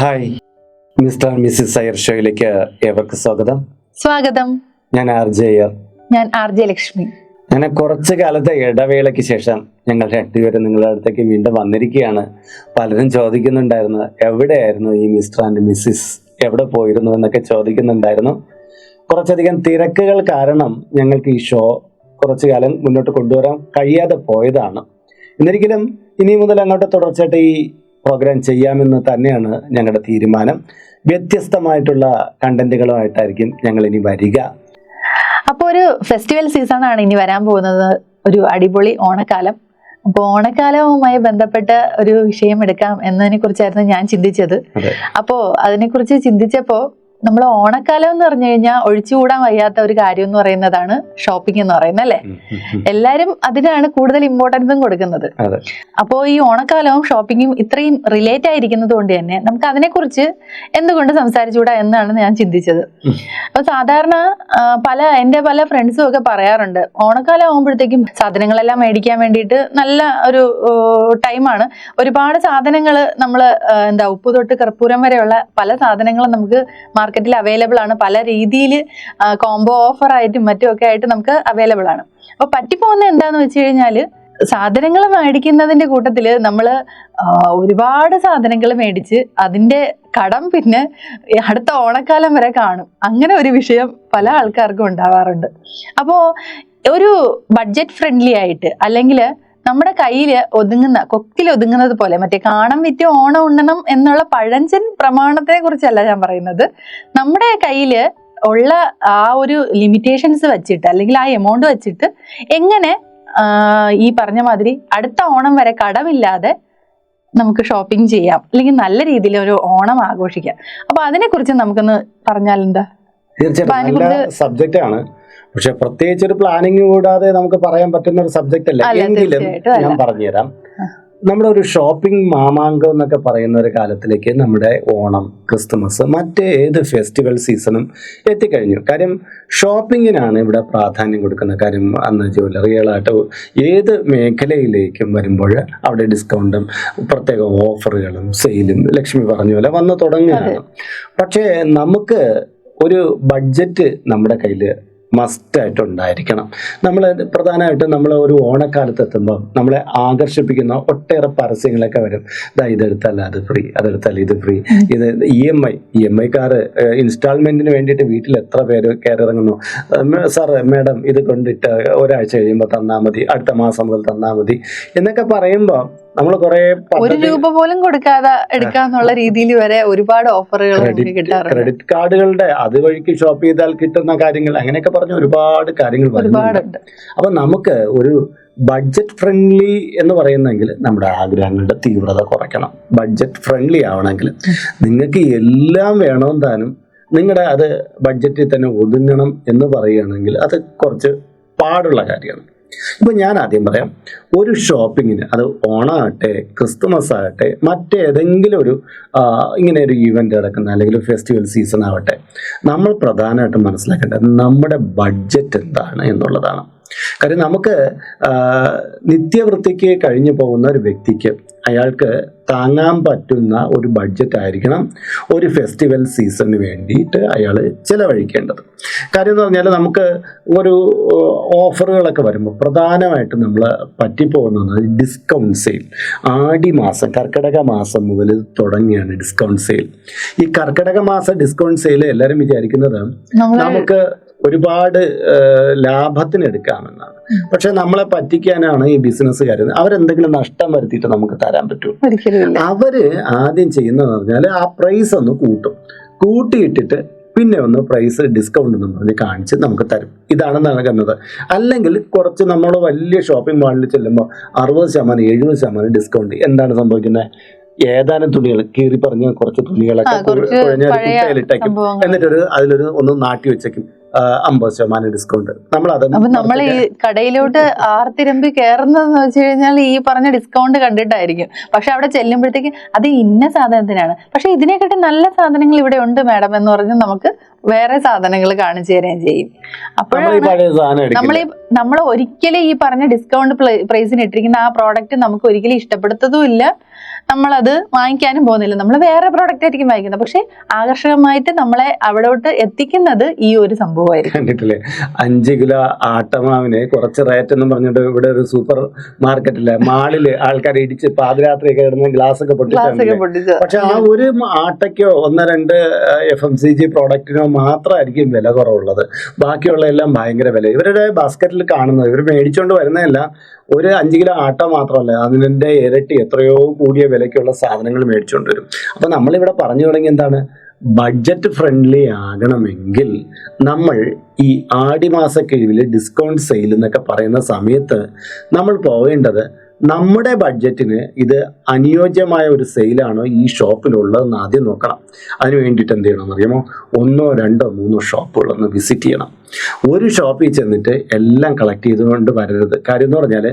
Hi. Mister Mrs Iyer ഷോയിലേക്ക് ഏവർക്ക് സ്വാഗതം. സ്വാഗതം. ഞാൻ ആർ ജെ അയ്യർ. ഞാൻ ആർ ജെ ലക്ഷ്മി. ഞാൻ കുറച്ച് കാലത്തെ ഇടവേളയ്ക്ക് ശേഷം ഞങ്ങൾ രണ്ടുപേരും നിങ്ങളുടെ അടുത്തേക്ക് വീണ്ടും വന്നിരിക്കുകയാണ്. പലരും ചോദിക്കുന്നുണ്ടായിരുന്നു എവിടെയായിരുന്നു ഈ മിസ്റ്റർ ആൻഡ് മിസ്സിസ്? എവിടെ പോയിരുന്നു? എന്നൊക്കെ ചോദിക്കുന്നുണ്ടായിരുന്നു. കുറച്ചധികം തിരക്കുകൾ കാരണം ഞങ്ങൾക്ക് ഈ ഷോ കുറച്ചു കാലം മുന്നോട്ട് കൊണ്ടുവരാൻ കഴിയാതെ പോയതാണ്. എന്നിരിക്കലും ഇനി മുതൽ അങ്ങോട്ട് തുടർച്ചയായിട്ട് ഈ പ്രോഗ്രാം ചെയ്യാമെന്ന് തന്നെയാണ് ഞങ്ങളുടെ തീരുമാനം. വ്യത്യസ്തമായിട്ടുള്ള കണ്ടന്റുകളുമായിട്ടായിരിക്കും ഞങ്ങൾ ഇനി വരിക. അപ്പോൾ ഒരു ഫെസ്റ്റിവൽ സീസൺ ആണ് ഇനി വരാൻ പോകുന്നത്. ഒരു അടിപൊളി ഓണക്കാലം. അപ്പോൾ ഓണക്കാലവുമായി ബന്ധപ്പെട്ട ഒരു വിഷയം എടുക്കാം എന്നതിനെ കുറിച്ചായിരുന്നു ഞാൻ ചിന്തിച്ചത്. അപ്പോൾ അതിനെക്കുറിച്ച് ചിന്തിച്ചപ്പോൾ നമ്മൾ ഓണക്കാലം എന്ന് പറഞ്ഞു കഴിഞ്ഞാൽ ഒഴിച്ചുകൂടാൻ വയ്യാത്ത ഒരു കാര്യം എന്ന് പറയുന്നതാണ് ഷോപ്പിംഗ് എന്ന് പറയുന്നത് അല്ലേ. എല്ലാവരും അതിനാണ് കൂടുതൽ ഇമ്പോർട്ടൻസും കൊടുക്കുന്നത്. അപ്പോ അപ്പോൾ ഈ ഓണക്കാലവും ഷോപ്പിങ്ങും ഇത്രയും റിലേറ്റ് ആയിരിക്കുന്നത് കൊണ്ട് തന്നെ നമുക്ക് അതിനെക്കുറിച്ച് എന്തുകൊണ്ട് സംസാരിച്ചുകൂടാ എന്നാണ് ഞാൻ ചിന്തിച്ചത്. അപ്പോൾ അപ്പൊ സാധാരണ പല എന്റെ പല ഫ്രണ്ട്സും ഒക്കെ പറയാറുണ്ട് ഓണക്കാലം ആകുമ്പോഴത്തേക്കും സാധനങ്ങളെല്ലാം മേടിക്കാൻ വേണ്ടിയിട്ട് നല്ല ഒരു ടൈമാണ് ഒരുപാട് സാധനങ്ങൾ നമ്മൾ എന്താ ഉപ്പ് തൊട്ട് കർപ്പൂരം വരെയുള്ള പല സാധനങ്ങളും നമുക്ക് മാർക്കറ്റിൽ അവൈലബിൾ ആണ്. പല രീതിയിൽ കോംബോ ഓഫർ ആയിട്ടും മറ്റും ഒക്കെ ആയിട്ട് നമുക്ക് അവൈലബിൾ ആണ്. അപ്പൊ പറ്റിപ്പോകുന്ന എന്താന്ന് വെച്ച് കഴിഞ്ഞാൽ സാധനങ്ങൾ മേടിക്കുന്നതിന്റെ കൂട്ടത്തിൽ നമ്മൾ ഒരുപാട് സാധനങ്ങൾ മേടിച്ച് അതിന്റെ കടം പിന്നെ അടുത്ത ഓണക്കാലം വരെ കാണും. അങ്ങനെ ഒരു വിഷയം പല ആൾക്കാർക്കും ഉണ്ടാവാറുണ്ട്. അപ്പോൾ ഒരു ബഡ്ജറ്റ് ഫ്രണ്ട്ലി ആയിട്ട് അല്ലെങ്കിൽ നമ്മുടെ കയ്യിൽ ഒതുങ്ങുന്ന കൊക്കിൽ ഒതുങ്ങുന്നത് പോലെ മറ്റേ കാണം വിറ്റ് ഓണം ഉണ്ണണം എന്നുള്ള പഴഞ്ചൻ പ്രമാണത്തിനെ കുറിച്ചല്ല ഞാൻ പറയുന്നത്. നമ്മുടെ കയ്യിൽ ഉള്ള ആ ഒരു ലിമിറ്റേഷൻസ് വെച്ചിട്ട് അല്ലെങ്കിൽ ആ എമൗണ്ട് വെച്ചിട്ട് എങ്ങനെ ഈ പറഞ്ഞ മാതിരി അടുത്ത ഓണം വരെ കടമില്ലാതെ നമുക്ക് ഷോപ്പിംഗ് ചെയ്യാം അല്ലെങ്കിൽ നല്ല രീതിയിൽ ഒരു ഓണം ആഘോഷിക്കാം. അപ്പൊ അതിനെ കുറിച്ച് നമുക്കൊന്ന് പറഞ്ഞാൽ എന്താ തീർച്ചയായിട്ടും സബ്ജക്റ്റ് ആണ് പക്ഷെ പ്രത്യേകിച്ച് ഒരു പ്ലാനിങ് കൂടാതെ നമുക്ക് പറയാൻ പറ്റുന്ന ഒരു സബ്ജക്റ്റ് അല്ല. എങ്കിലും ഞാൻ പറഞ്ഞുതരാം. നമ്മുടെ ഒരു ഷോപ്പിംഗ് മാമാങ്കം എന്നൊക്കെ പറയുന്ന ഒരു കാലത്തിലേക്ക് നമ്മുടെ ഓണം ക്രിസ്തുമസ് മറ്റേത് ഫെസ്റ്റിവൽ സീസണും എത്തിക്കഴിഞ്ഞു. കാര്യം ഷോപ്പിങ്ങിനാണ് ഇവിടെ പ്രാധാന്യം കൊടുക്കുന്നത് കാര്യം അന്ന് ജ്വല്ലറികളായിട്ട് ഏത് മേഖലയിലേക്കും വരുമ്പോൾ അവിടെ ഡിസ്കൗണ്ടും പ്രത്യേക ഓഫറുകളും സെയിലും ലക്ഷ്മി പറഞ്ഞ പോലെ വന്നു തുടങ്ങുകയാണ്. പക്ഷേ നമുക്ക് ഒരു ബഡ്ജറ്റ് നമ്മുടെ കയ്യിൽ മസ്റ്റായിട്ട് ഉണ്ടായിരിക്കണം നമ്മൾ പ്രധാനമായിട്ടും നമ്മൾ ഒരു ഓണക്കാലത്ത് എത്തുമ്പോൾ നമ്മളെ ആകർഷിപ്പിക്കുന്ന ഒട്ടേറെ പരസ്യങ്ങളൊക്കെ വരും. ഇതാ ഇതെടുത്താൽ അത് ഫ്രീ അതെടുത്താൽ ഇത് ഫ്രീ ഇത് E M I E M I car ഇൻസ്റ്റാൾമെന്റിന് വേണ്ടിയിട്ട് വീട്ടിൽ എത്ര പേര് കയറി ഇറങ്ങുന്നു സാർ മാഡം ഇത് കൊണ്ടിട്ട് ഒരാഴ്ച കഴിയുമ്പോൾ തന്നാൽ മതി അടുത്ത മാസം മുതൽ തന്നാൽ മതി എന്നൊക്കെ പറയുമ്പോൾ നമ്മൾ കുറേ ഒരു രൂപ പോലും കൊടുക്കാതെ എടുക്കാന്നുള്ള രീതിയിൽ വരെ ഒരുപാട് ഓഫറുകൾ ക്രെഡിറ്റ് കാർഡുകളുടെ അതുവഴിക്ക് ഷോപ്പ് ചെയ്താൽ കിട്ടുന്ന കാര്യങ്ങൾ അങ്ങനെയൊക്കെ പറഞ്ഞ ഒരുപാട് കാര്യങ്ങൾ ഒരുപാടുണ്ട്. അപ്പൊ നമുക്ക് ഒരു ബഡ്ജറ്റ് ഫ്രണ്ട്ലി എന്ന് പറയുന്നെങ്കിൽ നമ്മുടെ ആഗ്രഹങ്ങളുടെ തീവ്രത കുറയ്ക്കണം. ബഡ്ജറ്റ് ഫ്രണ്ട്ലി ആവണമെങ്കിൽ നിങ്ങൾക്ക് എല്ലാം വേണമെന്ന് താനും നിങ്ങളുടെ അത് ബഡ്ജറ്റിൽ തന്നെ ഒതുങ്ങണം എന്ന് പറയുകയാണെങ്കിൽ അത് കുറച്ച് പാടുള്ള കാര്യമാണ്. ഇപ്പൊ ഞാൻ ആദ്യം പറയാം ഒരു ഷോപ്പിങ്ങിന് അത് ഓണാകട്ടെ ക്രിസ്തുമസ് ആകട്ടെ മറ്റേതെങ്കിലും ഒരു ഇങ്ങനെ ഒരു ഈവెന്റ് നടക്കുന്ന അല്ലെങ്കിൽ ഫെസ്റ്റിവൽ സീസൺ ആവട്ടെ നമ്മൾ പ്രധാനമായിട്ടും മനസ്സിലാക്കേണ്ടത് നമ്മുടെ ബഡ്ജറ്റ് എന്താണ് എന്നുള്ളതാണ്. കാര്യം നമുക്ക് നിത്യവൃത്തിക്ക് കഴിഞ്ഞു പോകുന്ന ഒരു വ്യക്തിക്ക് അയാൾക്ക് താങ്ങാൻ പറ്റുന്ന ഒരു ബഡ്ജറ്റ് ആയിരിക്കണം ഒരു ഫെസ്റ്റിവൽ സീസണിന് വേണ്ടിയിട്ട് അയാൾ ചിലവഴിക്കേണ്ടത്. കാര്യം എന്ന് പറഞ്ഞാൽ നമുക്ക് ഒരു ഓഫറുകളൊക്കെ വരുമ്പോൾ പ്രധാനമായിട്ടും നമ്മൾ പറ്റിപ്പോകുന്നത് ഡിസ്കൗണ്ട് സെയിൽ ആടി മാസം കർക്കിടക മാസം മുതൽ തുടങ്ങിയാണ് ഡിസ്കൗണ്ട് സെയിൽ ഈ കർക്കിടക മാസ ഡിസ്കൗണ്ട് സെയിൽ എല്ലാവരും വിചാരിക്കുന്നത് നമുക്ക് ഒരുപാട് ലാഭത്തിനെടുക്കാമെന്നാണ് ലാഭത്തിന് എടുക്കാമെന്നാണ്. പക്ഷെ നമ്മളെ പറ്റിക്കാനാണ് ഈ ബിസിനസ്സുകാർ അവരെന്തെങ്കിലും നഷ്ടം വരുത്തിയിട്ട് നമുക്ക് തരാൻ പറ്റൂ അവർ ആദ്യം ചെയ്യുന്നതെന്ന് പറഞ്ഞാൽ ആ പ്രൈസ് ഒന്ന് കൂട്ടും. കൂട്ടിയിട്ടിട്ട് പിന്നെ ഒന്ന് പ്രൈസ് ഡിസ്കൗണ്ട് എന്ന് പറഞ്ഞ് കാണിച്ച് നമുക്ക് തരും. ഇതാണ് നൽകുന്നത്. അല്ലെങ്കിൽ കുറച്ച് നമ്മൾ വലിയ ഷോപ്പിംഗ് മാളിൽ ചെല്ലുമ്പോൾ അറുപത് ശതമാനം എഴുപത് ശതമാനം ഡിസ്കൗണ്ട് എന്താണ് സംഭവിക്കുന്നത്? ഏതാനും തുണികൾ കീറി പറഞ്ഞ കുറച്ച് തുണികളൊക്കെ കുഴഞ്ഞ കുട്ടയിലിട്ടേക്കും. എന്നിട്ടൊരു അതിലൊരു ഒന്ന് നാട്ടി വെച്ചേക്കും. അമ്പത് ശതമാനം ഡിസ്കൗണ്ട് നമ്മൾ അത് നമ്മൾ ഈ കടയിലോട്ട് ആർത്തിരമ്പി കയറുന്നതെന്ന് വെച്ച് കഴിഞ്ഞാൽ ഈ പറഞ്ഞ ഡിസ്കൗണ്ട് കണ്ടിട്ടായിരിക്കും. പക്ഷെ അവിടെ ചെല്ലുമ്പോഴത്തേക്ക് അത് ഇന്ന സാധനത്തിനാണ്. പക്ഷെ ഇതിനെക്കാട്ടി നല്ല സാധനങ്ങൾ ഇവിടെ ഉണ്ട് മാഡം എന്ന് പറഞ്ഞ് നമുക്ക് വേറെ സാധനങ്ങൾ കാണിച്ചു തരുകയും ചെയ്യും. അപ്പോഴാണ് നമ്മൾ നമ്മൾ ഒരിക്കലും ഈ പറഞ്ഞ ഡിസ്കൗണ്ട് പ്രൈസിന് ഇട്ടിരിക്കുന്ന ആ പ്രോഡക്റ്റ് നമുക്ക് ഒരിക്കലും ഇഷ്ടപ്പെടുത്തതും ഇല്ല. നമ്മളത് വാങ്ങിക്കാനും പോകുന്നില്ല. നമ്മൾ വേറെ പ്രോഡക്റ്റ് ആയിരിക്കും വാങ്ങിക്കുന്നത്. പക്ഷെ ആകർഷകമായിട്ട് നമ്മളെ അവിടോട്ട് എത്തിക്കുന്നത് ഈ ഒരു സംഭവമായിരിക്കും. കണ്ടിട്ടില്ലേ? അഞ്ച് കിലോ ആട്ടമാവിന് കുറച്ച് റേറ്റ് എന്ന് പറഞ്ഞിട്ട് ഇവിടെ ഒരു സൂപ്പർ മാർക്കറ്റിൽ മാളിൽ ആൾക്കാർ ഇടിച്ച് ഇടുന്ന ഗ്ലാസ് ഒക്കെ ഗ്ലാസ് ഒക്കെ പൊട്ടിച്ചു. പക്ഷെ ആ ഒരു ആട്ടയ്ക്കോ ഒന്ന് രണ്ട് എഫ് എം സി ജി പ്രോഡക്റ്റിനോ മാത്രമായിരിക്കും വില കുറവുള്ളത്. ബാക്കിയുള്ള എല്ലാം ഭയങ്കര വില. ഇവരുടെ ബാസ്ക്കറ്റിൽ കാണുന്നത് ഇവർ മേടിച്ചുകൊണ്ട് വരുന്നതല്ല ഒരു അഞ്ച് കിലോ ആട്ട മാത്രമല്ല അതിന്റെ ഇരട്ടി എത്രയോ കൂടിയ വിലയ്ക്കുള്ള സാധനങ്ങൾ മേടിച്ചുകൊണ്ട് വരും. അപ്പം നമ്മളിവിടെ പറഞ്ഞു തുടങ്ങി എന്താണ്? ബഡ്ജറ്റ് ഫ്രണ്ട്ലി ആകണമെങ്കിൽ നമ്മൾ ഈ ആടിമാസ കിഴിവിൽ ഡിസ്കൗണ്ട് സെയിൽ എന്നൊക്കെ പറയുന്ന സമയത്ത് നമ്മൾ പോകേണ്ടത് നമ്മുടെ ബഡ്ജറ്റിന് ഇത് അനുയോജ്യമായ ഒരു സെയിലാണോ ഈ ഷോപ്പിലുള്ളതെന്ന് ആദ്യം നോക്കണം. അതിന് വേണ്ടിയിട്ട് എന്ത് ചെയ്യണം അറിയാമോ ഒന്നോ രണ്ടോ മൂന്നോ ഷോപ്പുകളൊന്ന് വിസിറ്റ് ചെയ്യണം. ഒരു ഷോപ്പിൽ ചെന്നിട്ട് എല്ലാം കളക്ട് ചെയ്തുകൊണ്ട് വരരുത്. കാര്യം എന്ന് പറഞ്ഞാൽ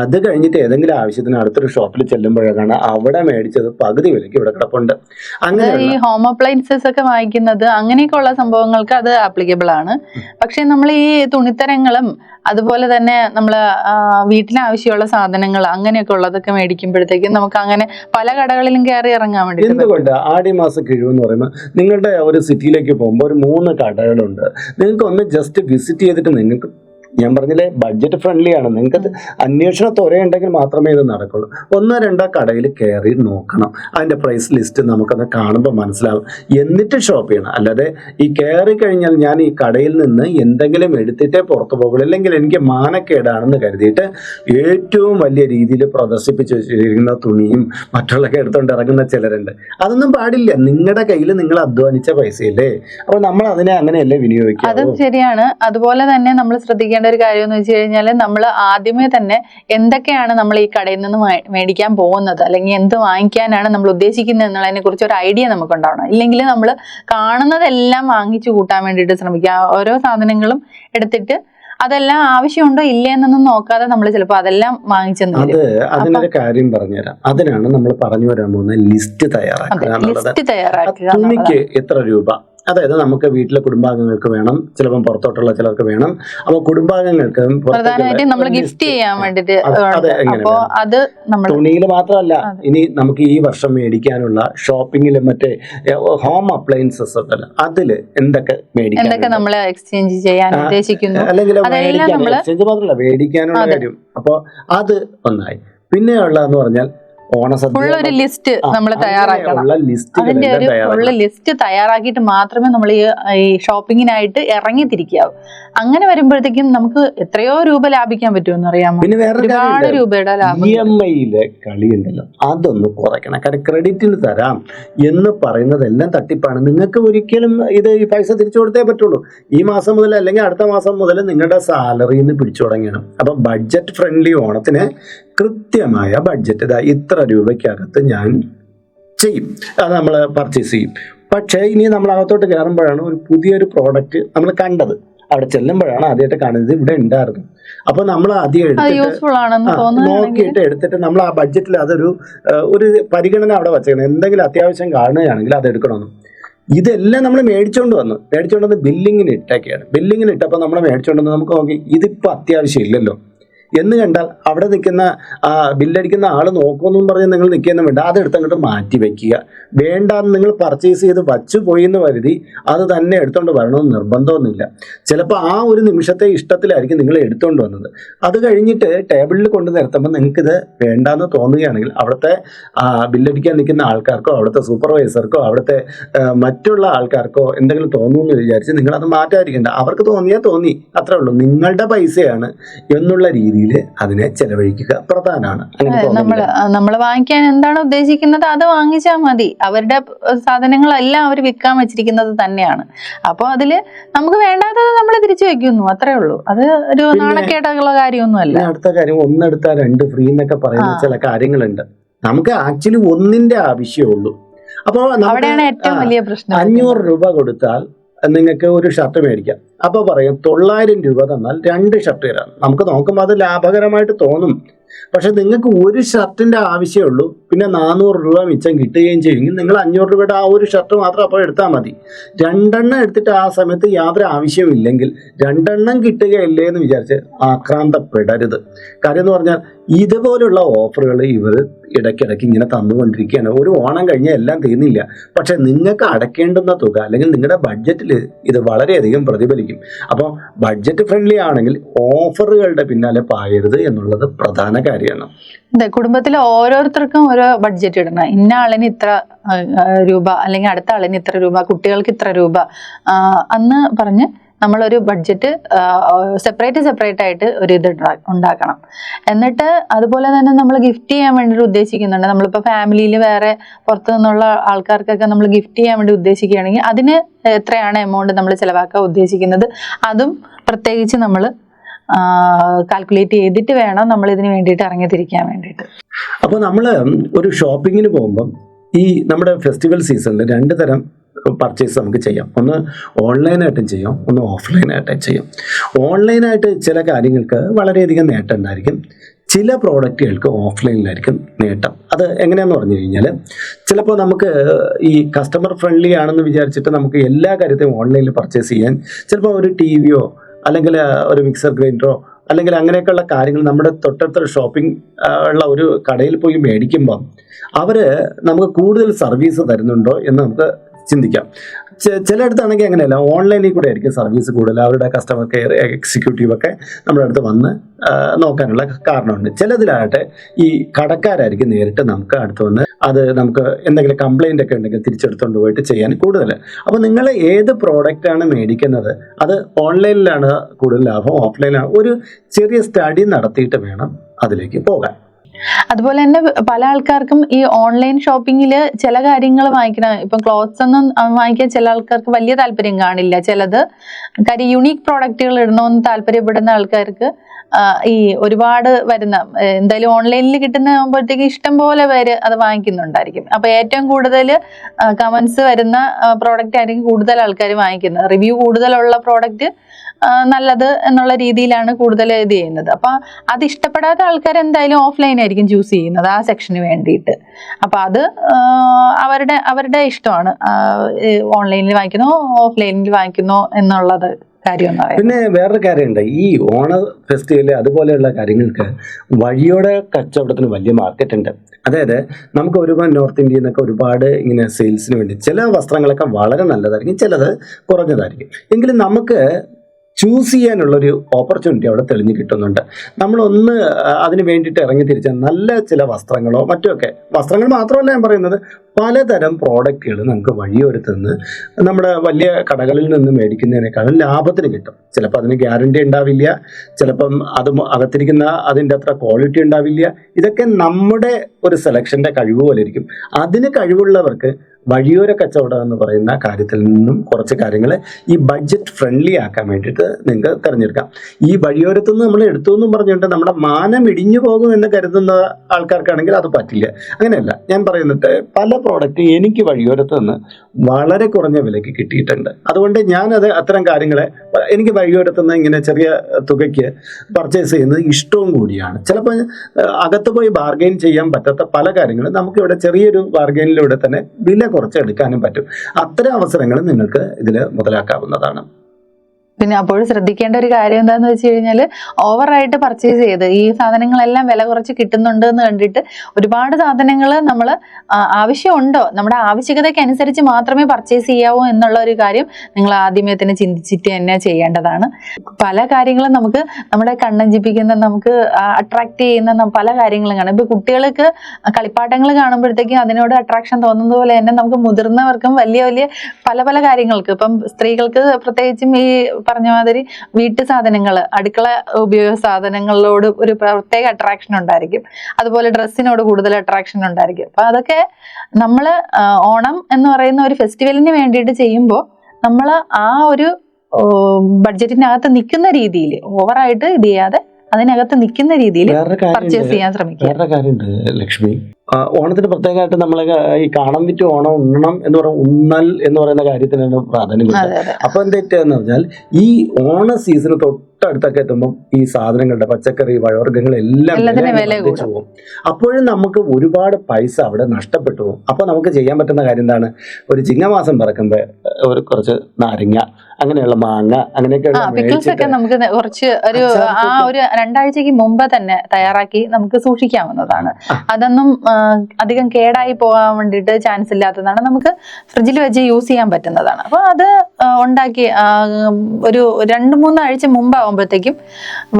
അത് കഴിഞ്ഞിട്ട് ഏതെങ്കിലും ആവശ്യത്തിന് അടുത്തൊരു ഷോപ്പിൽ ചെല്ലുമ്പോഴേക്കാണ് അവിടെ മേടിച്ചത് പകുതി വിലയ്ക്ക് ഇവിടെ കിടപ്പുണ്ട്. അങ്ങനെ ഈ ഹോം അപ്ലയൻസസ് ഒക്കെ വാങ്ങിക്കുന്നത് അങ്ങനെയൊക്കെയുള്ള സംഭവങ്ങൾക്ക് അത് ആപ്ലിക്കബിൾ ആണ്. പക്ഷെ നമ്മൾ ഈ തുണിത്തരങ്ങളും അതുപോലെ തന്നെ നമ്മൾ വീട്ടിന് ആവശ്യമുള്ള സാധനങ്ങൾ അങ്ങനെയൊക്കെ ഉള്ളതൊക്കെ മേടിക്കുമ്പോഴത്തേക്കും നമുക്ക് അങ്ങനെ പല കടകളിലും കയറി ഇറങ്ങാൻ വേണ്ടി എന്തുകൊണ്ട്? ആടിമാസ കിഴിവ് എന്ന് പറയുമ്പോൾ നിങ്ങളുടെ ഒരു സിറ്റിയിലേക്ക് പോകുമ്പോൾ ഒരു മൂന്ന് കടകളുണ്ട്. നിങ്ങൾക്ക് ഒന്ന് ജസ്റ്റ് വിസിറ്റ് ചെയ്തിട്ട് നിങ്ങൾക്ക് ഞാൻ പറഞ്ഞില്ലേ ബഡ്ജറ്റ് ഫ്രണ്ട്ലി ആണ്. നിങ്ങൾക്ക് അന്വേഷണ ഉണ്ടെങ്കിൽ മാത്രമേ ഇത് നടക്കുള്ളൂ. ഒന്നോ രണ്ടോ കടയിൽ കയറി നോക്കണം. അതിന്റെ പ്രൈസ് ലിസ്റ്റ് നമുക്കത് കാണുമ്പോൾ മനസ്സിലാവും. എന്നിട്ട് ഷോപ്പ് ചെയ്യണം. അല്ലാതെ ഈ കയറി കഴിഞ്ഞാൽ ഞാൻ ഈ കടയിൽ നിന്ന് എന്തെങ്കിലും എടുത്തിട്ടേ പുറത്തു പോകുള്ളൂ അല്ലെങ്കിൽ എനിക്ക് മാനക്കേടാണെന്ന് കരുതിയിട്ട് ഏറ്റവും വലിയ രീതിയിൽ പ്രദർശിപ്പിച്ച് വെച്ചിരിക്കുന്ന തുണിയും മറ്റുള്ളൊക്കെ എടുത്തുകൊണ്ട് ഇറങ്ങുന്ന ചിലരുണ്ട്. അതൊന്നും പാടില്ല. നിങ്ങളുടെ കയ്യിൽ നിങ്ങൾ അധ്വാനിച്ച പൈസയല്ലേ? അപ്പോൾ നമ്മൾ അതിനെ അങ്ങനെയല്ലേ അതും വിനിയോഗിക്കാവൂ ശരിയാണ്. അതുപോലെ തന്നെ നമ്മൾ ശ്രദ്ധിക്കേണ്ട ഒരു കാര്യം എന്ന് വെച്ച് കഴിഞ്ഞാൽ നമ്മൾ ആദ്യമേ തന്നെ എന്തൊക്കെയാണ് നമ്മൾ ഈ കടയിൽ നിന്ന് മേടിക്കാൻ പോകുന്നത്? അല്ലെങ്കിൽ എന്ത് വാങ്ങിക്കാനാണ് നമ്മൾ ഉദ്ദേശിക്കുന്നത് എന്നുള്ളതിനെ കുറിച്ച് ഒരു ഐഡിയ നമുക്ക് ഉണ്ടാവണം ഇല്ലെങ്കിൽ നമ്മൾ കാണുന്നതെല്ലാം വാങ്ങിച്ചു കൂട്ടാൻ വേണ്ടിയിട്ട് ശ്രമിക്കുക. ഓരോ സാധനങ്ങളും എടുത്തിട്ട് അതെല്ലാം ആവശ്യമുണ്ടോ ഇല്ലേ എന്നൊന്നും നോക്കാതെ നമ്മൾ ചിലപ്പോൾ അതെല്ലാം വാങ്ങിച്ചെന്ന് അത് അതിനൊരു കാര്യം പറഞ്ഞുതരാം. അതിനാണ് നമ്മൾ പറഞ്ഞു വരാൻ പോകുന്ന ലിസ്റ്റ് തയ്യാറാക്കുക ലിസ്റ്റ് തയ്യാറാക്കുക. തുണിക്ക് എത്ര രൂപ? അതായത് നമുക്ക് വീട്ടിലെ കുടുംബാംഗങ്ങൾക്ക് വേണം ചിലപ്പം പുറത്തോട്ടുള്ള ചിലർക്ക് വേണം. അപ്പോൾ കുടുംബാംഗങ്ങൾക്ക് പ്രധാനമായിട്ടും നമ്മൾ ഗിഫ്റ്റ് ചെയ്യാൻ വേണ്ടിട്ട് അത് തുണിയിൽ മാത്രമല്ല ഇനി നമുക്ക് ഈ വർഷം മേടിക്കാനുള്ള ഷോപ്പിംഗിൽ മറ്റേ ഹോം അപ്ലയൻസസ് ഉണ്ടല്ലോ അതിൽ എന്തൊക്കെ മേടിക്കാൻ എന്തൊക്കെ? നമ്മൾ എക്സ്ചേഞ്ച് ചെയ്യാൻ ഉദ്ദേശിക്കുന്നു? അല്ലെങ്കിൽ എക്സ്ചേഞ്ച് മാത്രമല്ല മേടിക്കാനുള്ള കാര്യം. അപ്പോൾ അത് ഒന്നായി. പിന്നെയുള്ളതെന്ന് പറഞ്ഞാൽ ഓണസദ്യ ലിസ്റ്റ് നമ്മൾ തയ്യാറാക്കണം. അങ്ങനെയുള്ള ലിസ്റ്റുകൾ അതിന്റെ ഒരു ഫുള്ള് ലിസ്റ്റ് തയ്യാറാക്കിയിട്ട് മാത്രമേ നമ്മൾ ഈ ഷോപ്പിങ്ങിനായിട്ട് ഇറങ്ങി തിരിക്കാവൂ അങ്ങനെ വരുമ്പോഴത്തേക്കും നമുക്ക് എത്രയോ രൂപ ലാഭിക്കാൻ പറ്റുമെന്ന് അറിയാമോ? പിന്നെ വേറെ ഒരുപാട് രൂപയുടെ ലാഭം ഇ എം ഐയിലെ കളിയുണ്ടല്ലോ അതൊന്ന് കുറയ്ക്കണം. കാരണം ക്രെഡിറ്റിന് തരാം എന്ന് പറയുന്നതെല്ലാം തട്ടിപ്പാണ്. നിങ്ങൾക്ക് ഒരിക്കലും ഇത് ഈ പൈസ തിരിച്ചു കൊടുത്തേ പറ്റുള്ളൂ. ഈ മാസം മുതൽ അല്ലെങ്കിൽ അടുത്ത മാസം മുതൽ നിങ്ങളുടെ സാലറിയിൽ നിന്ന് പിടിച്ചു തുടങ്ങണം. അപ്പം ബഡ്ജറ്റ് ഫ്രണ്ട്ലി ഓണത്തിന് കൃത്യമായ ബഡ്ജറ്റ് ഇതാ ഇത്ര രൂപയ്ക്കകത്ത് ഞാൻ ചെയ്യും. അത് നമ്മൾ പർച്ചേസ് ചെയ്യും. പക്ഷേ ഇനി നമ്മൾ അകത്തോട്ട് കയറുമ്പോഴാണ് ഒരു പുതിയൊരു പ്രോഡക്റ്റ് നമ്മൾ കണ്ടത്. അവിടെ ചെല്ലുമ്പോഴാണ് ആദ്യമായിട്ട് കാണുന്നത് ഇവിടെ ഉണ്ടായിരുന്നു. അപ്പൊ നമ്മൾ ആദ്യം എടുത്തിട്ട് നോക്കിയിട്ട് എടുത്തിട്ട് നമ്മൾ ആ ബഡ്ജറ്റിൽ അതൊരു ഒരു പരിഗണന അവിടെ വച്ചേക്കണം. എന്തെങ്കിലും അത്യാവശ്യം കാണുകയാണെങ്കിൽ അത് എടുക്കണമെന്ന്. ഇതെല്ലാം നമ്മൾ മേടിച്ചോണ്ട് വന്നു. മേടിച്ചോണ്ട് വന്ന് ബില്ലിങ്ങിന് ഇട്ടൊക്കെയാണ്. ബില്ലിങ്ങിന് ഇട്ടപ്പോൾ നമ്മൾ മേടിച്ചോണ്ട് വന്ന് നമുക്ക് നോക്കി ഇതിപ്പോൾ അത്യാവശ്യം ഇല്ലല്ലോ. എന്ന് കണ്ടാൽ അവിടെ നിൽക്കുന്ന ബില്ലടിക്കുന്ന ആൾ നോക്കുമെന്നും പറഞ്ഞ് നിങ്ങൾ നിൽക്കുകയൊന്നും വേണ്ട. അതെടുത്ത് അങ്ങോട്ട് മാറ്റി വെക്കുക വേണ്ട നിങ്ങൾ പർച്ചേസ് ചെയ്ത് വച്ചു പോയി എന്ന് കരുതി അത് തന്നെ എടുത്തോണ്ട് വരണമെന്ന് നിർബന്ധമൊന്നുമില്ല. ചിലപ്പോൾ ആ ഒരു നിമിഷത്തെ ഇഷ്ടത്തിലായിരിക്കും നിങ്ങൾ എടുത്തോണ്ട് വന്നത്. അത് കഴിഞ്ഞിട്ട് ടേബിളിൽ കൊണ്ട് നിർത്തുമ്പോൾ നിങ്ങൾക്കിത് വേണ്ടാന്ന് തോന്നുകയാണെങ്കിൽ അവിടുത്തെ ബില്ലടിക്കാൻ നിൽക്കുന്ന ആൾക്കാർക്കോ അവിടുത്തെ സൂപ്പർവൈസർക്കോ അവിടുത്തെ മറ്റുള്ള ആൾക്കാർക്കോ എന്തെങ്കിലും തോന്നുമെന്ന് വിചാരിച്ച് നിങ്ങളത് മാറ്റാതിരിക്കേണ്ട. അവർക്ക് തോന്നിയാൽ തോന്നി. അത്രേ ഉള്ളൂ. നിങ്ങളുടെ പൈസയാണ് എന്നുള്ള രീതിയിൽ അതിനെ ചെലവഴിക്കുക പ്രധാനമാണ് നമ്മൾ നമ്മൾ വാങ്ങിക്കാൻ എന്താണ് ഉദ്ദേശിക്കുന്നത്? അത് വാങ്ങിച്ചാൽ മതി. അവരുടെ സാധനങ്ങളെല്ലാം അവർ വിൽക്കാൻ വെച്ചിരിക്കുന്നത് തന്നെയാണ്. അപ്പോൾ അതിൽ നമുക്ക് വേണ്ടാത്തത് നമ്മൾ തിരിച്ചു വെക്കുന്നു അത്രേ ഉള്ളൂ. അത് ഒരു നാണക്കേടുള്ള കാര്യമൊന്നുമല്ല. പിന്നെ അടുത്ത കാര്യം ഒന്നെടുത്താൽ രണ്ട് ഫ്രീ എന്നൊക്കെ പറയുന്ന ചില കാര്യങ്ങളുണ്ട്. നമുക്ക് ആക്ച്വലി ഒന്നിന്റെ ആവശ്യമേ അപ്പോൾ അവിടെയാണ് ഏറ്റവും വലിയ പ്രശ്നം. അഞ്ഞൂറ് രൂപ കൊടുത്താൽ നിങ്ങൾക്ക് ഒരു ഷർട്ട് മേടിക്കാം. അപ്പോൾ പറയും തൊള്ളായിരം രൂപ തന്നാൽ രണ്ട് ഷർട്ട് തരാം നമുക്ക് നോക്കുമ്പോൾ അത് ലാഭകരമായിട്ട് തോന്നും. പക്ഷെ നിങ്ങൾക്ക് ഒരു ഷർട്ടിന്റെ ആവശ്യമേ ഉള്ളൂ. പിന്നെ നാനൂറ് രൂപ മിച്ചം കിട്ടുകയും ചെയ്യുമെങ്കിൽ നിങ്ങൾ അഞ്ഞൂറ് രൂപയുടെ ആ ഒരു ഷർട്ട് മാത്രം അപ്പോൾ എടുത്താൽ മതി. രണ്ടെണ്ണം എടുത്തിട്ട് ആ സമയത്ത് യാതൊരു ആവശ്യമില്ലെങ്കിൽ രണ്ടെണ്ണം കിട്ടുകയല്ലേ എന്ന് വിചാരിച്ച് ആക്രാന്തപ്പെടരുത്. കാര്യം എന്ന് പറഞ്ഞാൽ ഇതുപോലുള്ള ഓഫറുകൾ ഇവർ ഇടയ്ക്കിടയ്ക്ക് ഇങ്ങനെ തന്നുകൊണ്ടിരിക്കുകയാണ്. ഒരു ഓണം കഴിഞ്ഞാൽ എല്ലാം തീർന്നില്ല. പക്ഷെ നിങ്ങൾക്ക് അടയ്ക്കേണ്ടുന്ന തുക അല്ലെങ്കിൽ നിങ്ങളുടെ ബഡ്ജറ്റിൽ ഇത് വളരെയധികം പ്രതിഫലിക്കും. അപ്പോൾ ബഡ്ജറ്റ് ഫ്രണ്ട്ലി ആണെങ്കിൽ ഓഫറുകളുടെ പിന്നാലെ പായരുത് എന്നുള്ളത് പ്രധാന കാര്യമാണ്. അതെ കുടുംബത്തിലെ ഓരോരുത്തർക്കും ഓരോ ബഡ്ജറ്റ് ഇടണം. ഇന്ന ആളിന് ഇത്ര രൂപ അല്ലെങ്കിൽ അടുത്ത ആളിന് ഇത്ര രൂപ കുട്ടികൾക്ക് ഇത്ര രൂപ. അന്ന് പറഞ്ഞ് നമ്മളൊരു ബഡ്ജറ്റ് സെപ്പറേറ്റ് സെപ്പറേറ്റ് ആയിട്ട് ഒരു ഇത് ഉണ്ടാക്കണം. എന്നിട്ട് അതുപോലെ തന്നെ നമ്മൾ ഗിഫ്റ്റ് ചെയ്യാൻ വേണ്ടി ഉദ്ദേശിക്കുന്നുണ്ട്. നമ്മളിപ്പോൾ ഫാമിലിയിൽ വേറെ പുറത്തു നിന്നുള്ള ആൾക്കാർക്കൊക്കെ നമ്മൾ ഗിഫ്റ്റ് ചെയ്യാൻ വേണ്ടി ഉദ്ദേശിക്കുകയാണെങ്കിൽ അതിന് എത്രയാണ് എമൗണ്ട് നമ്മൾ ചിലവാക്കാൻ ഉദ്ദേശിക്കുന്നത്? അതും പ്രത്യേകിച്ച് നമ്മൾ കാൽക്കുലേറ്റ് ചെയ്തിട്ട് വേണം നമ്മൾ ഇതിന് വേണ്ടിയിട്ട് ഇറങ്ങി തിരിക്കാൻ വേണ്ടിയിട്ട്. അപ്പോൾ നമ്മൾ ഒരു ഷോപ്പിങ്ങിന് പോകുമ്പം ഈ നമ്മുടെ ഫെസ്റ്റിവൽ സീസണിൽ രണ്ട് തരം പർച്ചേസ് നമുക്ക് ചെയ്യാം. ഒന്ന് ഓൺലൈനായിട്ടും ചെയ്യാം ഒന്ന് ഓഫ്ലൈനായിട്ടും ചെയ്യാം. ഓൺലൈനായിട്ട് ചില കാര്യങ്ങൾക്ക് വളരെയധികം നേട്ടം ഉണ്ടായിരിക്കും. ചില പ്രോഡക്റ്റുകൾക്ക് ഓഫ്ലൈനിലായിരിക്കും നേട്ടം. അത് എങ്ങനെയാന്ന് പറഞ്ഞു കഴിഞ്ഞാൽ ചിലപ്പോൾ നമുക്ക് ഈ കസ്റ്റമർ ഫ്രണ്ട്ലി ആണെന്ന് വിചാരിച്ചിട്ട് നമുക്ക് എല്ലാ കാര്യത്തെയും ഓൺലൈനിൽ പർച്ചേസ് ചെയ്യാൻ ചിലപ്പോൾ ഒരു ടി വിയോ അല്ലെങ്കിൽ ഒരു മിക്സർ ഗ്രൈൻഡറോ അല്ലെങ്കിൽ അങ്ങനെയൊക്കെയുള്ള കാര്യങ്ങൾ നമ്മുടെ തൊട്ടടുത്ത ഷോപ്പിംഗ് ഉള്ള ഒരു കടയിൽ പോയി മേടിക്കുമ്പം അവർ നമുക്ക് കൂടുതൽ സർവീസ് തരുന്നുണ്ടോ എന്ന് നമുക്ക് ചിന്തിക്കാം. ചിലയിടത്താണെങ്കിൽ അങ്ങനെയല്ല. ഓൺലൈനിൽ കൂടെ ആയിരിക്കും സർവീസ് കൂടുതൽ. അവരുടെ കസ്റ്റമർ കെയർ എക്സിക്യൂട്ടീവ് ഒക്കെ നമ്മുടെ അടുത്ത് വന്ന് നോക്കാനുള്ള കാരണമുണ്ട്. ചിലതിലാകട്ടെ ഈ കടക്കാരായിരിക്കും നേരിട്ട് നമുക്ക് അടുത്ത് വന്ന് അത് നമുക്ക് എന്തെങ്കിലും കംപ്ലൈന്റ് ഒക്കെ ഉണ്ടെങ്കിൽ തിരിച്ചെടുത്തുകൊണ്ട് പോയിട്ട് ചെയ്യാൻ കൂടുതൽ. അപ്പോൾ നിങ്ങൾ ഏത് പ്രോഡക്റ്റാണ് മേടിക്കുന്നത്? അത് ഓൺലൈനിലാണ് കൂടുതൽ ലാഭം ഓഫ്ലൈനിലാണ് ഒരു ചെറിയ സ്റ്റഡി നടത്തിയിട്ട് വേണം അതിലേക്ക് പോകാൻ. അതുപോലെ തന്നെ പല ആൾക്കാർക്കും ഈ ഓൺലൈൻ ഷോപ്പിങ്ങിൽ ചില കാര്യങ്ങൾ വാങ്ങിക്കണം. ഇപ്പം ക്ലോത്ത്സ് ഒന്നും വാങ്ങിക്കാൻ ചില ആൾക്കാർക്ക് വലിയ താല്പര്യം കാണില്ല. ചിലത് കാര്യം യുണീക്ക് പ്രോഡക്റ്റുകൾ ഇടണമെന്ന് താല്പര്യപ്പെടുന്ന ആൾക്കാർക്ക് ഈ ഒരുപാട് വരുന്ന എന്തായാലും ഓൺലൈനിൽ കിട്ടുന്ന ആകുമ്പോഴത്തേക്ക് ഇഷ്ടം പോലെ പേര് അത് വാങ്ങിക്കുന്നുണ്ടായിരിക്കും. അപ്പൊ ഏറ്റവും കൂടുതൽ കമന്റ്സ് വരുന്ന പ്രോഡക്റ്റ് ആയിരിക്കും കൂടുതൽ ആൾക്കാർ വാങ്ങിക്കുന്നത്. റിവ്യൂ കൂടുതലുള്ള പ്രോഡക്റ്റ് നല്ലത് എന്നുള്ള രീതിയിലാണ് കൂടുതൽ ഇത് ചെയ്യുന്നത്. അപ്പൊ അത് ഇഷ്ടപ്പെടാത്ത ആൾക്കാർ എന്തായാലും ഓഫ്ലൈൻ ആയിരിക്കും. ചൂസ് ചെയ്യുന്നത് ആ സെക്ഷന് വേണ്ടിയിട്ട്. അപ്പോൾ അത് അവരുടെ അവരുടെ ഇഷ്ടമാണ്. ഓൺലൈനിൽ വാങ്ങിക്കുന്നോ ഓഫ്ലൈനിൽ വാങ്ങിക്കുന്നോ എന്നുള്ളത് പിന്നെ വേറൊരു കാര്യമുണ്ട്. ഈ ഓണ ഫെസ്റ്റിവൽ അതുപോലെയുള്ള കാര്യങ്ങൾക്ക് വഴിയോടെ കച്ചവടത്തിന് വലിയ മാർക്കറ്റ് ഉണ്ട്. അതായത് നമുക്ക് ഒരുപാട് നോർത്ത് ഇന്ത്യയിൽ നിന്നൊക്കെ ഒരുപാട് ഇങ്ങനെ സെയിൽസിന് വേണ്ടി ചില വസ്ത്രങ്ങളൊക്കെ വളരെ നല്ലതായിരിക്കും ചിലത് കുറഞ്ഞതായിരിക്കും. എങ്കിലും നമുക്ക് ചൂസ് ചെയ്യാനുള്ളൊരു ഓപ്പർച്യൂണിറ്റി അവിടെ തെളിഞ്ഞു കിട്ടുന്നുണ്ട്. നമ്മളൊന്ന് അതിന് വേണ്ടിയിട്ട് ഇറങ്ങി തിരിച്ച നല്ല ചില വസ്ത്രങ്ങളോ മറ്റൊക്കെ വസ്ത്രങ്ങൾ മാത്രമല്ല ഞാൻ പറയുന്നത് പലതരം പ്രോഡക്റ്റുകൾ നമുക്ക് വഴിയൊരുത്തുനിന്ന് നമ്മുടെ വലിയ കടകളിൽ നിന്ന് മേടിക്കുന്നതിനേക്കാളും ലാഭത്തിന് കിട്ടും. ചിലപ്പോൾ അതിന് ഗ്യാരണ്ടി ഉണ്ടാവില്ല ചിലപ്പം അത് അകത്തിരിക്കുന്ന അതിന്റെ അത്ര ക്വാളിറ്റി ഉണ്ടാവില്ല. ഇതൊക്കെ നമ്മുടെ ഒരു സെലക്ഷന്റെ കഴിവ് പോലെ ഇരിക്കും. അതിന് കഴിവുള്ളവർക്ക് വഴിയോര കച്ചവടം എന്ന് പറയുന്ന കാര്യത്തിൽ നിന്നും കുറച്ച് കാര്യങ്ങൾ ഈ ബഡ്ജറ്റ് ഫ്രണ്ട്ലി ആക്കാൻ വേണ്ടിയിട്ട് നിങ്ങൾക്ക് തിരഞ്ഞെടുക്കാം. ഈ വഴിയോരത്തു നിന്ന് നമ്മൾ എടുത്തു എന്നും പറഞ്ഞുകൊണ്ട് നമ്മുടെ മാനം ഇടിഞ്ഞു പോകും എന്ന് കരുതുന്ന ആൾക്കാർക്കാണെങ്കിൽ അത് പറ്റില്ല. അങ്ങനെയല്ല ഞാൻ പറയുന്നത് പല പ്രോഡക്റ്റ് എനിക്ക് വഴിയോരത്ത് നിന്ന് വളരെ കുറഞ്ഞ വിലയ്ക്ക് കിട്ടിയിട്ടുണ്ട്. അതുകൊണ്ട് ഞാനത് അത്തരം കാര്യങ്ങളെ എനിക്ക് വഴിയോരത്തുനിന്ന് ഇങ്ങനെ ചെറിയ തുകയ്ക്ക് പർച്ചേസ് ചെയ്യുന്നത് ഇഷ്ടവും കൂടിയാണ്. ചിലപ്പോൾ അകത്ത് പോയി ബാർഗെയിൻ ചെയ്യാൻ പറ്റാത്ത പല കാര്യങ്ങളും നമുക്കിവിടെ ചെറിയൊരു ബാർഗെയിനിലൂടെ തന്നെ വില കുറച്ച് എടുക്കാനും പറ്റും. അത്തരം അവസരങ്ങൾ നിങ്ങൾക്ക് ഇതിൽ മുതലാക്കാവുന്നതാണ്. പിന്നെ അപ്പോൾ ശ്രദ്ധിക്കേണ്ട ഒരു കാര്യം എന്താന്ന് വെച്ച് കഴിഞ്ഞാൽ ഓവറായിട്ട് പർച്ചേസ് ചെയ്ത് ഈ സാധനങ്ങളെല്ലാം വില കുറച്ച് കിട്ടുന്നുണ്ട് എന്ന് കണ്ടിട്ട് ഒരുപാട് സാധനങ്ങൾ നമ്മൾ ആവശ്യമുണ്ടോ? നമ്മുടെ ആവശ്യകതയ്ക്ക് അനുസരിച്ച് മാത്രമേ പർച്ചേസ് ചെയ്യാവൂ എന്നുള്ള ഒരു കാര്യം നിങ്ങൾ ആദ്യമേ തന്നെ ചിന്തിച്ചിട്ട് തന്നെ ചെയ്യേണ്ടതാണ്. പല കാര്യങ്ങളും നമുക്ക് നമ്മുടെ കണ്ണഞ്ചിപ്പിക്കുന്ന നമുക്ക് അട്രാക്ട് ചെയ്യുന്ന പല കാര്യങ്ങളും കാണാം. ഇപ്പൊ കുട്ടികൾക്ക് കളിപ്പാട്ടങ്ങൾ കാണുമ്പോഴത്തേക്കും അതിനോട് അട്രാക്ഷൻ തോന്നുന്നത് പോലെ തന്നെ നമുക്ക് മുതിർന്നവർക്കും വലിയ വലിയ പല പല കാര്യങ്ങൾക്ക്. ഇപ്പം സ്ത്രീകൾക്ക് പ്രത്യേകിച്ചും ഈ പറഞ്ഞ മാതിരി വീട്ടു സാധനങ്ങൾ അടുക്കള ഉപയോഗ സാധനങ്ങളോട് ഒരു പ്രത്യേക അട്രാക്ഷൻ ഉണ്ടായിരിക്കും. അതുപോലെ ഡ്രസ്സിനോട് കൂടുതൽ അട്രാക്ഷൻ ഉണ്ടായിരിക്കും. അപ്പൊ അതൊക്കെ നമ്മൾ ഓണം എന്ന് പറയുന്ന ഒരു ഫെസ്റ്റിവലിന് വേണ്ടിയിട്ട് ചെയ്യുമ്പോൾ നമ്മൾ ആ ഒരു ബഡ്ജറ്റിനകത്ത് നിൽക്കുന്ന രീതിയിൽ ഓവറായിട്ട് ഇത് ചെയ്യാതെ അതിനകത്ത് നിൽക്കുന്ന രീതിയിൽ പർച്ചേസ് ചെയ്യാൻ ശ്രമിക്കുക. ലക്ഷ്മി. ഓണത്തിന് പ്രത്യേകമായിട്ട് നമ്മൾ ഈ കാണം വിറ്റ് ഓണം ഉണ്ണണം എന്ന് പറയുന്ന ഉണ്ണൽ എന്ന് പറയുന്ന കാര്യത്തിനാണ് പ്രാധാന്യം കൊടുക്കുന്നത് അപ്പൊ എന്താ എന്ന് പറഞ്ഞാൽ ഈ ഓണ സീസണ് തൊട്ടടുത്തൊക്കെ എത്തുമ്പോൾ ഈ സാധനങ്ങളുടെ പച്ചക്കറി പഴവർഗങ്ങൾ എല്ലാം വർദ്ധിച്ചു പോകും. അപ്പോഴും നമുക്ക് ഒരുപാട് പൈസ അവിടെ നഷ്ടപ്പെട്ടു പോകും. അപ്പൊ നമുക്ക് ചെയ്യാൻ പറ്റുന്ന കാര്യം എന്താണ്? ഒരു ചിങ്ങമാസം പറക്കുമ്പോ ഒരു കുറച്ച് നാരങ്ങ അങ്ങനെയുള്ള മാങ്ങ അങ്ങനെയൊക്കെയുള്ള ആ പിക്കിൾസ് ഒക്കെ നമുക്ക് കുറച്ച് ഒരു ആ ഒരു രണ്ടാഴ്ചക്ക് മുമ്പ് തന്നെ തയ്യാറാക്കി നമുക്ക് സൂക്ഷിക്കാവുന്നതാണ്. അതൊന്നും അധികം കേടായി പോകാൻ വേണ്ടിയിട്ട് ചാൻസ് ഇല്ലാത്തതാണ്. നമുക്ക് ഫ്രിഡ്ജിൽ വെച്ച് യൂസ് ചെയ്യാൻ പറ്റുന്നതാണ്. അപ്പോൾ അത് ഉണ്ടാക്കി ഒരു രണ്ട് മൂന്ന് ആഴ്ച മുമ്പാകുമ്പോഴത്തേക്കും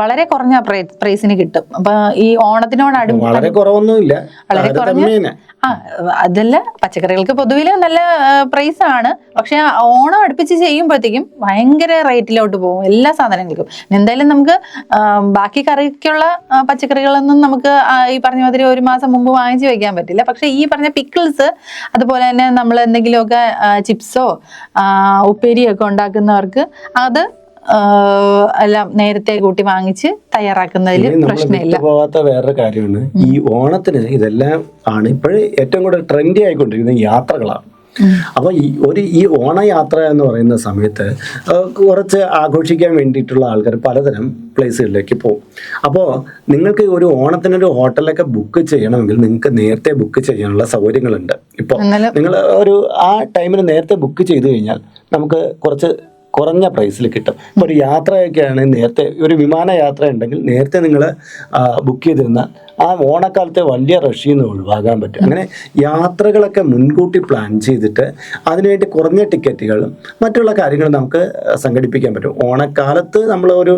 വളരെ കുറഞ്ഞ പ്രൈസിന് കിട്ടും. അപ്പൊ ഈ ഓണത്തിനോട് അടു വളരെ കുറവൊന്നുമില്ല. വളരെ കുറഞ്ഞ. ആ അതല്ല പച്ചക്കറികൾക്ക് പൊതുവിൽ നല്ല പ്രൈസ് ആണ്. പക്ഷെ ഓണം അടുപ്പിച്ച് ചെയ്യുമ്പോഴത്തേക്കും ഭയങ്കര റേറ്റിലോട്ട് പോകും. എല്ലാ സാധനങ്ങൾക്കും. എന്തായാലും നമുക്ക് ബാക്കി കറിക്കുള്ള പച്ചക്കറികളൊന്നും നമുക്ക് ഈ പറഞ്ഞ മാതിരി ഒരു മാസം മുമ്പ് വാങ്ങിച്ചു വെക്കാൻ പറ്റില്ല. പക്ഷേ ഈ പറഞ്ഞ പിക്കിൾസ് അതുപോലെ തന്നെ നമ്മൾ എന്തെങ്കിലുമൊക്കെ ചിപ്സോ ഉപ്പേരിയൊക്കെ ഉണ്ടാക്കുന്നവർക്ക് അത് എല്ലാം നേരത്തെ കൂട്ടി വാങ്ങിച്ച് തയ്യാറാക്കുന്നതിൽ പ്രശ്നമില്ല. പോവാത്ത വേറൊരു കാര്യമാണ്. ഈ ഓണത്തിന് ഇതെല്ലാം ആണ് ഇപ്പോഴും ഏറ്റവും കൂടുതൽ ട്രെൻഡി ആയിക്കൊണ്ടിരിക്കുന്നത് യാത്രകളാണ്. അപ്പോൾ ഈ ഒരു ഈ ഓണയാത്ര എന്ന് പറയുന്ന സമയത്ത് കുറച്ച് ആഘോഷിക്കാൻ വേണ്ടിയിട്ടുള്ള ആൾക്കാർ പലതരം പ്ലേസുകളിലേക്ക് പോകും. അപ്പോൾ നിങ്ങൾക്ക് ഒരു ഓണത്തിനൊരു ഹോട്ടലൊക്കെ ബുക്ക് ചെയ്യണമെങ്കിൽ നിങ്ങൾക്ക് നേരത്തെ ബുക്ക് ചെയ്യാനുള്ള സൗകര്യങ്ങളുണ്ട്. ഇപ്പോൾ നിങ്ങൾ ഒരു ആ ടൈമിന് നേരത്തെ ബുക്ക് ചെയ്തു കഴിഞ്ഞാൽ നമുക്ക് കുറച്ച് കുറഞ്ഞ പ്രൈസിൽ കിട്ടും. ഇപ്പോൾ ഒരു യാത്രയൊക്കെയാണ് നേരത്തെ ഒരു വിമാന യാത്ര ഉണ്ടെങ്കിൽ നേരത്തെ നിങ്ങൾ ബുക്ക് ചെയ്തിരുന്നാൽ ആ ഓണക്കാലത്തെ വലിയ റഷ്യയിൽ നിന്ന് ഒഴിവാകാൻ പറ്റും. അങ്ങനെ യാത്രകളൊക്കെ മുൻകൂട്ടി പ്ലാൻ ചെയ്തിട്ട് അതിനുവേണ്ടി കുറഞ്ഞ ടിക്കറ്റുകളും മറ്റുള്ള കാര്യങ്ങളും നമുക്ക് സംഘടിപ്പിക്കാൻ പറ്റും. ഓണക്കാലത്ത് നമ്മൾ ഒരു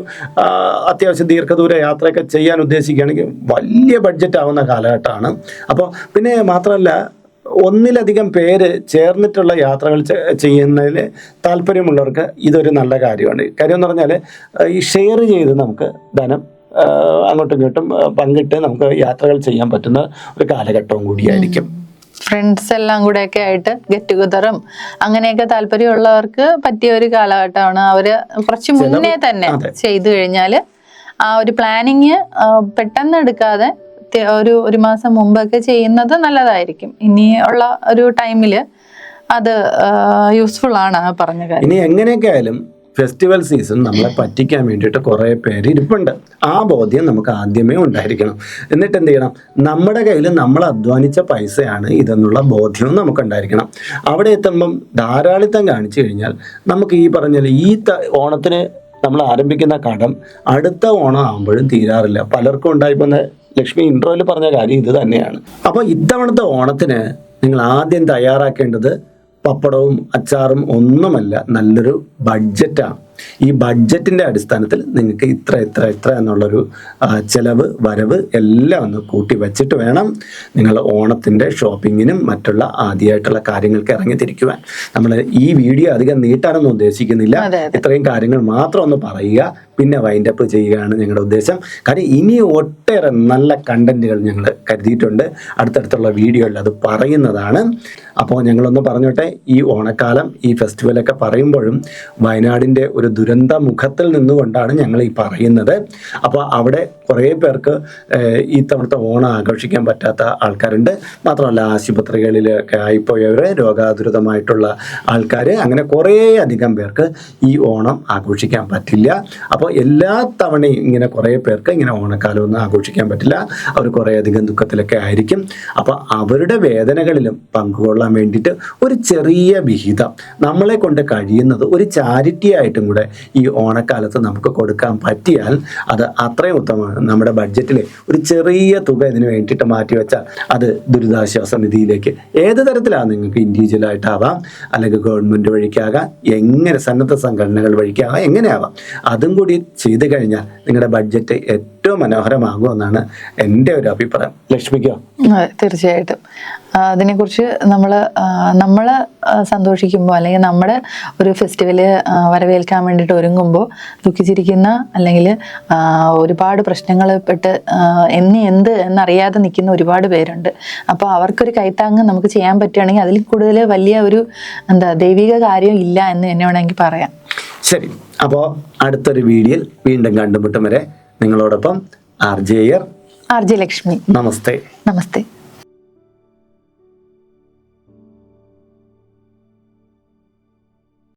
അത്യാവശ്യം ദീർഘദൂര യാത്രയൊക്കെ ചെയ്യാൻ ഉദ്ദേശിക്കുകയാണെങ്കിൽ വലിയ ബഡ്ജറ്റ് ആവുന്ന കാലഘട്ടമാണ്. അപ്പോൾ പിന്നെ മാത്രമല്ല ഒന്നിലധികം പേര് ചേർന്നിട്ടുള്ള യാത്രകൾ ചെയ്യുന്നതിൽ താല്പര്യമുള്ളവർക്ക് ഇതൊരു നല്ല കാര്യമാണ്. കാര്യം എന്ന് പറഞ്ഞാൽ ഈ ഷെയർ ചെയ്ത് നമുക്ക് ധനം അങ്ങോട്ടും ഇങ്ങോട്ടും പങ്കിട്ട് നമുക്ക് യാത്രകൾ ചെയ്യാൻ പറ്റുന്ന ഒരു കാലഘട്ടവും കൂടിയായിരിക്കും. ഫ്രണ്ട്സ് എല്ലാം കൂടെ ഒക്കെ ആയിട്ട് ഗെറ്റ് ടുഗദറും അങ്ങനെയൊക്കെ താല്പര്യമുള്ളവർക്ക് പറ്റിയ ഒരു കാലഘട്ടമാണ്. അവർ കുറച്ച് മുന്നേ തന്നെ ചെയ്തു കഴിഞ്ഞാൽ ആ ഒരു പ്ലാനിങ് പെട്ടെന്ന് എടുക്കാതെ തി- ഒരു ഒരു മാസം മുമ്പൊക്കെ ചെയ്യുന്നത് നല്ലതായിരിക്കും. ഇനി ഉള്ള ഒരു ടൈമിൽ അത് യൂസ്ഫുൾ ആണ് പറഞ്ഞ കാര്യം. എങ്ങനെയൊക്കെ ആയാലും ഫെസ്റ്റിവൽ സീസൺ നമ്മളെ പറ്റിക്കാൻ വേണ്ടിയിട്ട് കുറേ പേര് ഇരിപ്പുണ്ട്. ആ ബോധ്യം നമുക്ക് ആദ്യമേ ഉണ്ടായിരിക്കണം. എന്നിട്ട് എന്ത് ചെയ്യണം? നമ്മുടെ കയ്യിൽ നമ്മൾ അധ്വാനിച്ച പൈസയാണ് ഇതെന്നുള്ള ബോധ്യവും നമുക്ക് ഉണ്ടായിരിക്കണം. അവിടെ എത്തുമ്പം ധാരാളിത്തം കാണിച്ചു കഴിഞ്ഞാൽ നമുക്ക് ഈ പറഞ്ഞ ഈ ഓണത്തിന് നമ്മൾ ആരംഭിക്കുന്ന കടം അടുത്ത ഓണം ആകുമ്പോഴും തീരാറില്ല. പലർക്കും ഉണ്ടായിപ്പോന്ന ലക്ഷ്മി ഇൻട്രോയിൽ പറഞ്ഞ കാര്യം ഇത് തന്നെയാണ്. അപ്പോൾ ഇത്തവണത്തെ ഓണത്തിന് നിങ്ങൾ ആദ്യം തയ്യാറാക്കേണ്ടത് പപ്പടവും അച്ചാറും ഒന്നുമല്ല നല്ലൊരു ബഡ്ജറ്റാണ് ഈ ബഡ്ജറ്റിന്റെ അടിസ്ഥാനത്തിൽ നിങ്ങൾക്ക് ഇത്ര ഇത്ര ഇത്ര എന്നുള്ളൊരു ചിലവ് വരവ് എല്ലാം ഒന്ന് കൂട്ടി വെച്ചിട്ട് വേണം നിങ്ങൾ ഓണത്തിന്റെ ഷോപ്പിങ്ങിനും മറ്റുള്ള ആദ്യമായിട്ടുള്ള കാര്യങ്ങൾക്ക് ഇറങ്ങിത്തിരിക്കുവാൻ നമ്മൾ ഈ വീഡിയോ അധികം നീട്ടാനൊന്നും ഉദ്ദേശിക്കുന്നില്ല. ഇത്രയും കാര്യങ്ങൾ മാത്രം ഒന്ന് പറയുക. പിന്നെ വൈൻഡ് അപ്പ് ചെയ്യുകയാണ് ഞങ്ങളുടെ ഉദ്ദേശം. കാര്യം ഇനി ഒട്ടേറെ നല്ല കണ്ടന്റുകൾ ഞങ്ങൾ കരുതിയിട്ടുണ്ട്. അടുത്തടുത്തുള്ള വീഡിയോയിൽ അത് പറയുന്നതാണ്. അപ്പോൾ ഞങ്ങളൊന്ന് പറഞ്ഞോട്ടെ ഈ ഓണക്കാലം ഈ ഫെസ്റ്റിവലൊക്കെ പറയുമ്പോഴും വയനാടിന്റെ ഒരു ദുരന്ത മുഖത്തിൽ നിന്നുകൊണ്ടാണ് ഞങ്ങൾ ഈ പറയുന്നത്. അപ്പോൾ അവിടെ കുറേ പേർക്ക് ഈ തവണത്തെ ഓണം ആഘോഷിക്കാൻ പറ്റാത്ത ആൾക്കാരുണ്ട്. മാത്രമല്ല ആശുപത്രികളിലൊക്കെ ആയിപ്പോയവർ രോഗാതുരിതമായിട്ടുള്ള ആൾക്കാർ അങ്ങനെ കുറേ അധികം പേർക്ക് ഈ ഓണം ആഘോഷിക്കാൻ പറ്റില്ല. അപ്പോൾ എല്ലാ തവണയും ഇങ്ങനെ കുറേ പേർക്ക് ഇങ്ങനെ ഓണക്കാലം ഒന്നും ആഘോഷിക്കാൻ പറ്റില്ല. അവർ കുറേ അധികം ദുഃഖത്തിലൊക്കെ ആയിരിക്കും. അപ്പോൾ അവരുടെ വേദനകളിലും പങ്കുകൊള്ളാൻ വേണ്ടിയിട്ട് ഒരു ചെറിയ വിഹിതം. നമ്മളെ കൊണ്ട് കഴിയുന്നത് ഒരു ചാരിറ്റി ആയിട്ടും കൂടെ ഈ ഓണക്കാലത്ത് നമുക്ക് കൊടുക്കാൻ പറ്റിയാൽ അത് അത്രയും ഉത്തമമാണ്. നമ്മുടെ ബഡ്ജറ്റിലെ ഒരു ചെറിയ തുക ഇതിന് വേണ്ടിയിട്ട് മാറ്റിവെച്ചാൽ അത് ദുരിതാശ്വാസ നിധിയിലേക്ക് ഏത് തരത്തിലാണ് നിങ്ങൾക്ക് ഇൻഡിവിജ്വൽ ആയിട്ടാവാം അല്ലെങ്കിൽ ഗവൺമെന്റ് വഴിക്കാകാം എങ്ങനെ സന്നദ്ധ സംഘടനകൾ വഴിക്കാകാം എങ്ങനെയാവാം. അതും കൂടി ചെയ്തു കഴിഞ്ഞാൽ നിങ്ങളുടെ ബഡ്ജറ്റ് ഏറ്റവും മനോഹരമാകുമെന്നാണ് എന്റെ ഒരു അഭിപ്രായം. ലക്ഷ്മിക്കോ. അതെ, തീർച്ചയായിട്ടും. അതിനെക്കുറിച്ച് നമ്മൾ നമ്മൾ സന്തോഷിക്കുമ്പോൾ അല്ലെങ്കിൽ നമ്മുടെ ഒരു ഫെസ്റ്റിവൽ വരവേൽക്കാൻ വേണ്ടിയിട്ട് ഒരുങ്ങുമ്പോൾ ദുഃഖിച്ചിരിക്കുന്ന അല്ലെങ്കിൽ ഒരുപാട് പ്രശ്നങ്ങൾ പെട്ട് എന്നി എന്ത് എന്നറിയാതെ നിൽക്കുന്ന ഒരുപാട് പേരുണ്ട്. അപ്പോൾ അവർക്കൊരു കൈത്താങ്ങ് നമുക്ക് ചെയ്യാൻ പറ്റുകയാണെങ്കിൽ അതിൽ കൂടുതൽ വലിയ ഒരു എന്താ ദൈവിക കാര്യം ഇല്ല എന്ന് തന്നെ വേണമെങ്കിൽ പറയാം. ശരി. അപ്പോൾ അടുത്തൊരു വീഡിയോയിൽ വീണ്ടും കണ്ടുമുട്ടും വരെ നിങ്ങളോടൊപ്പം R J R J Lakshmi. നമസ്തേ. നമസ്തേ.